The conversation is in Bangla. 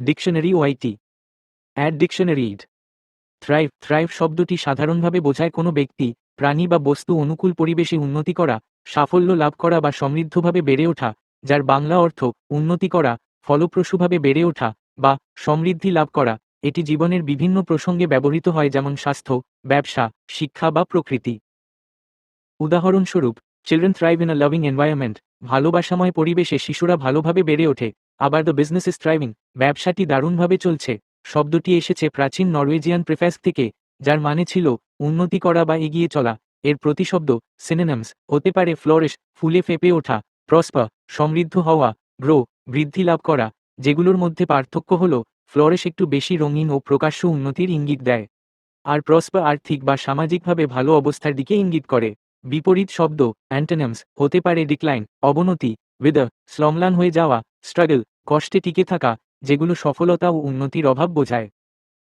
ডিকশনারি ওয়াইটি অ্যাড ডিকশনারি ইড থ্রাইভ থ্রাইভ শব্দটি সাধারণভাবে বোঝায় কোনো ব্যক্তি, প্রাণী বা বস্তু অনুকূল পরিবেশে উন্নতি করা, সাফল্য লাভ করা বা সমৃদ্ধভাবে বেড়ে ওঠা, যার বাংলা অর্থ উন্নতি করা, ফলপ্রসূভাবে বেড়ে ওঠা বা সমৃদ্ধি লাভ করা। এটি জীবনের বিভিন্ন প্রসঙ্গে ব্যবহৃত হয় যেমন স্বাস্থ্য, ব্যবসা, শিক্ষা বা প্রকৃতি। উদাহরণস্বরূপ children thrive in a loving environment ভালোবাসাময় পরিবেশে শিশুরা ভালোভাবে বেড়ে ওঠে। আবার দ্য বিজনেস ইস থ্রাইভিং ব্যবসাটি দারুণভাবে চলছে। শব্দটি এসেছে প্রাচীন নরওয়েজিয়ান প্রেফ্যাস থেকে, যার মানে ছিল উন্নতি করা বা এগিয়ে চলা। এর প্রতিশব্দ সিনেনামস হতে পারে ফ্লোরিশ ফুলে ফেপে ওঠা প্রসপা সমৃদ্ধ হওয়া গ্রো বৃদ্ধি লাভ করা, যেগুলোর মধ্যে পার্থক্য হল ফ্লোরিশ একটু বেশি রঙিন ও প্রকাশ্য উন্নতির ইঙ্গিত দেয়। আর প্রসপা আর্থিক বা সামাজিকভাবে ভালো অবস্থার দিকে ইঙ্গিত করে। বিপরীত শব্দ অ্যান্টেনামস হতে পারে ডিক্লাইন অবনতি উইদ স্লমলান হয়ে যাওয়া স্ট্রাগল কষ্টে টিকে থাকা যেগুলো সফলতা ও উন্নতির অভাব বোঝায়।